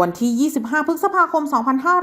วันที่ 25 พฤษภาคม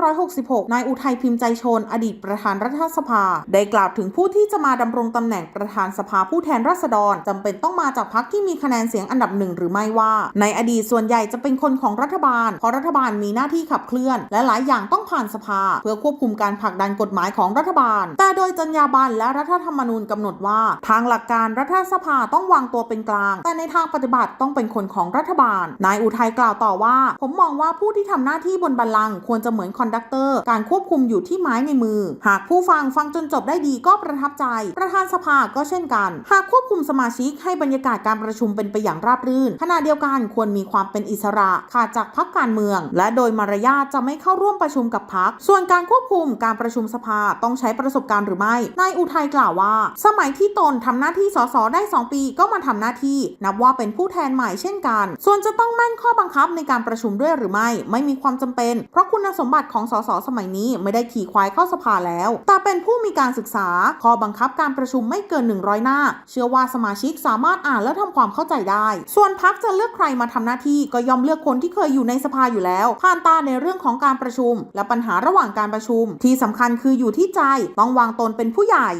2566 นายอุทัยพิมพ์ใจชน อดีตประธานรัฐสภา ได้กล่าวถึงผู้ที่จะมาดำรงตำแหน่งประธานสภาผู้แทนราษฎรจำเป็นต้องมาจากพรรคที่มีคะแนนเสียงอันดับหนึ่งหรือไม่ว่า ในอดีตส่วนใหญ่จะเป็นคนของรัฐบาล เพราะรัฐบาลมีหน้าที่ขับเคลื่อน และหลายอย่างต้องผ่านสภา เพื่อควบคุมการผลักดันกฎหมายของรัฐบาล แต่โดยจรรยาบรรณและรัฐธรรมนูญกำหนดว่า ทางหลักการรัฐสภาต้องวางตัวเป็นกลาง แต่ในทางปฏิบัติต้องเป็นคนของรัฐบาล นายอุทัยกล่าวต่อว่า ผมมองว่าผู้ที่ทำหน้าที่บนบัลลังก์ควรจะเหมือนคอนดักเตอร์ การควบคุมอยู่ที่ไม้ในมือ หากผู้ฟังฟังจนจบได้ดีก็ประทับใจ ประธานสภาก็เช่นกัน หากควบคุมสมาชิกให้บรรยากาศการประชุมเป็นไปอย่างราบรื่นขณะเดียวกันควรมีความเป็นอิสระขาดจากพรรคการเมือง และโดยมารยาทจะไม่เข้าร่วมประชุมกับพรรคส่วนการควบคุมการประชุมสภาต้องใช้ประสบการณ์หรือไม่ นายอุทัยกล่าวว่า สมัยที่ตนทำหน้าที่สสได้ 2 ปีก็มาทำหน้าที่ นับว่าเป็นผู้แทนใหม่เช่นกัน ส่วนจะต้องแม่นข้อบังคับในการประชุมด้วยหรือไม่ไม่มีความจำเป็น เพราะคุณสมบัติของสสสมัยนี้ไม่ได้ขี่ควายเข้าสภาแล้ว แต่เป็นผู้มีการศึกษาข้อบังคับการประชุมไม่เกิน 100 หน้า เชื่อว่าสมาชิกสามารถอ่านและทำความเข้าใจได้ ส่วนพักจะเลือกใครมาทำหน้าที่ก็ยอมเลือกคนที่เคยอยู่ในสภาอยู่แล้วผ่านตาในเรื่องของการประชุม และปัญหาระหว่างการประชุม ที่สำคัญคืออยู่ที่ใจต้องวางตนเป็นผู้ใหญ่